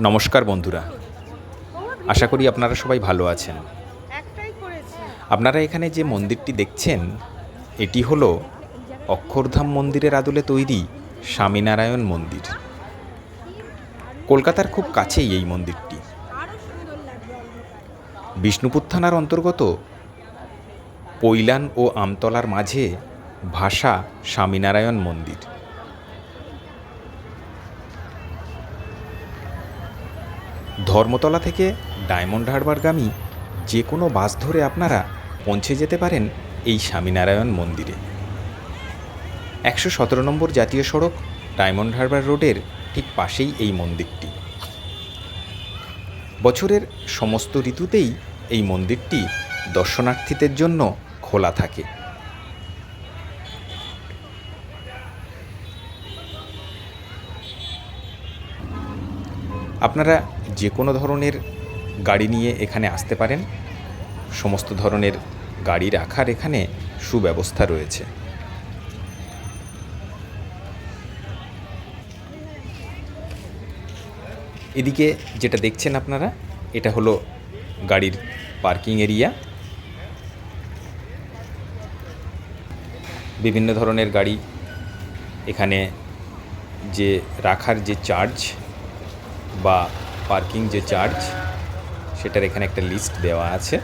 নমস্কার বন্ধুরা। আশা করি আপনারা সবাই ভালো আছেন। আপনারা এখানে যে মন্দিরটি দেখছেন, এটি হলো অক্ষরধাম মন্দিরের আদলে তৈরি স্বামীনারায়ণ মন্দির। কলকাতার খুব কাছেই এই মন্দিরটি। বিষ্ণুপুর থানার অন্তর্গত পৈলান ও আমতলার মাঝে ভাষা স্বামীনারায়ণ মন্দির। ধর্মতলা থেকে ডায়মন্ড হারবারগামী যে কোনো বাস ধরে আপনারা পৌঁছে যেতে পারেন এই স্বামীনারায়ণ মন্দিরে। একশো সতেরো নম্বর জাতীয় সড়ক ডায়মন্ড হারবার রোডের ঠিক পাশেই এই মন্দিরটি। বছরের সমস্ত ঋতুতেই এই মন্দিরটি দর্শনার্থীদের জন্য খোলা থাকে। আপনারা যে কোনো ধরনের গাড়ি নিয়ে এখানে আসতে পারেন। সমস্ত ধরনের গাড়ি রাখার এখানে সুব্যবস্থা রয়েছে। এদিকে যেটা দেখছেন আপনারা, এটা হলো গাড়ির পার্কিং এরিয়া। বিভিন্ন ধরনের গাড়ি এখানে যে রাখার যে চার্জ বা পার্কিং যে চার্জ, সেটার এখানে একটা লিস্ট দেওয়া আছে।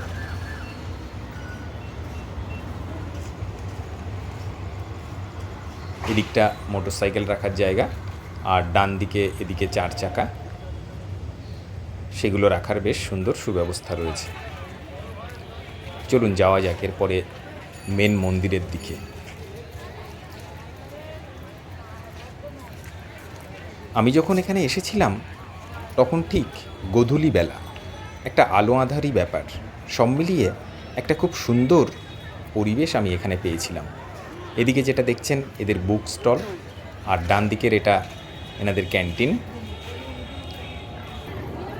এদিকটা মোটরসাইকেল রাখার জায়গা আর ডান দিকে এদিকে চার চাকা। সেগুলো রাখার বেশ সুন্দর সুব্যবস্থা রয়েছে। চলুন যাওয়া যাক এরপরে মেন মন্দিরের দিকে। আমি যখন এখানে এসেছিলাম তখন ঠিক গোধূলি বেলা। একটা আলো আঁধারি ব্যাপার। সব মিলিয়ে একটা খুব সুন্দর পরিবেশ আমি এখানে পেয়েছিলাম। এদিকে যেটা দেখছেন, এদের বুক স্টল আর ডান দিকের এটা এনাদের ক্যান্টিন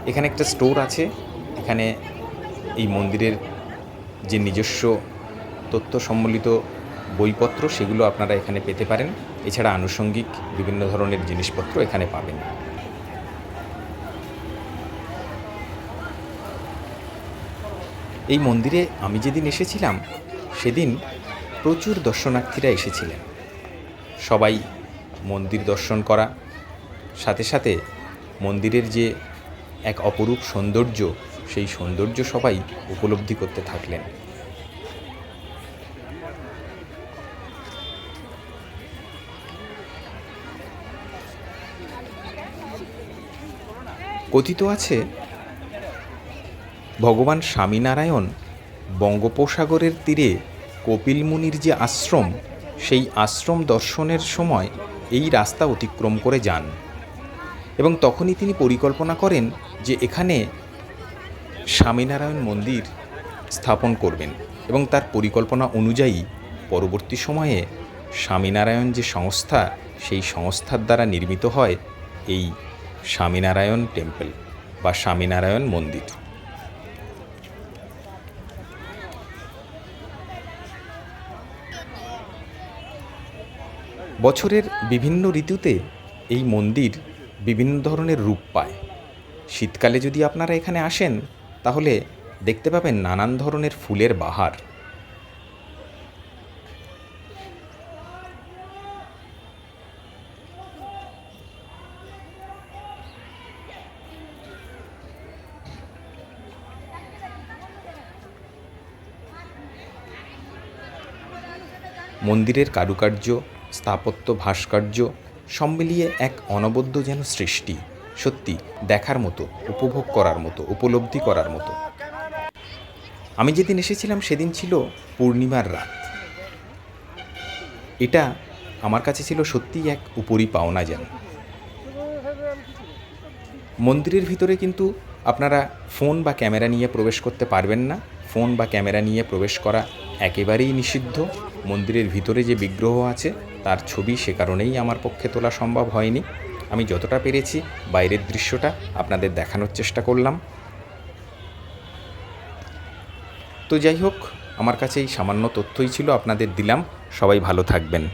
এখানে একটা স্টোর আছে। এখানে এই মন্দিরের যে নিজস্ব তথ্য সম্বলিত বইপত্র, সেগুলো আপনারা এখানে পেতে পারেন। এছাড়া আনুষঙ্গিক বিভিন্ন ধরনের জিনিসপত্র এখানে পাবেন। এই মন্দিরে আমি যেদিন এসেছিলাম, সেদিন প্রচুর দর্শনার্থীরা এসেছিলেন। সবাই মন্দির দর্শন করা, সাথে সাথে মন্দিরের যে এক অপরূপ সৌন্দর্য, সেই সৌন্দর্য সবাই উপলব্ধি করতে থাকলেন। কথিত আছে ভগবান স্বামীনারায়ণ বঙ্গোপসাগরের তীরে কপিল মুনির যে আশ্রম, সেই আশ্রম দর্শনের সময় এই রাস্তা অতিক্রম করে যান। এবং তখনই তিনি পরিকল্পনা করেন যে এখানে স্বামীনারায়ণ মন্দির স্থাপন করবেন এবং তার পরিকল্পনা অনুযায়ী পরবর্তী সময়ে স্বামীনারায়ণ যে সংস্থা, সেই সংস্থার দ্বারা নির্মিত হয় এই স্বামীনারায়ণ টেম্পল বা স্বামীনারায়ণ মন্দির। বছরের বিভিন্ন ঋতুতে এই মন্দির বিভিন্ন ধরনের রূপ পায়। শীতকালে যদি আপনারা এখানে আসেন, তাহলে দেখতে পাবেন নানান ধরনের ফুলের বাহার। মন্দিরের কারুকার্য স্থাপত্য ভাস্কর্য সব মিলিয়ে এক অনবদ্য যেন সৃষ্টি। সত্যি, দেখার মতো, উপভোগ করার মতো, উপলব্ধি করার মতো। আমি যেদিন এসেছিলাম সেদিন ছিল পূর্ণিমার রাত। এটা আমার কাছে ছিল সত্যিই এক উপরি পাওনা যেন। মন্দিরের ভিতরে কিন্তু আপনারা ফোন বা ক্যামেরা নিয়ে প্রবেশ করতে পারবেন না। ফোন বা ক্যামেরা নিয়ে প্রবেশ করা একেবারেই নিষিদ্ধ। মন্দিরের ভিতরে যে বিগ্রহ আছে তার ছবি সে কারণেই আমার পক্ষে তোলা সম্ভব হয়নি। আমি যতটা পেরেছি বাইরের দৃশ্যটা আপনাদের দেখানোর চেষ্টা করলাম। তো যাই হোক, আমার কাছে এই সামান্য তথ্যই ছিল, আপনাদের দিলাম। সবাই ভালো থাকবেন।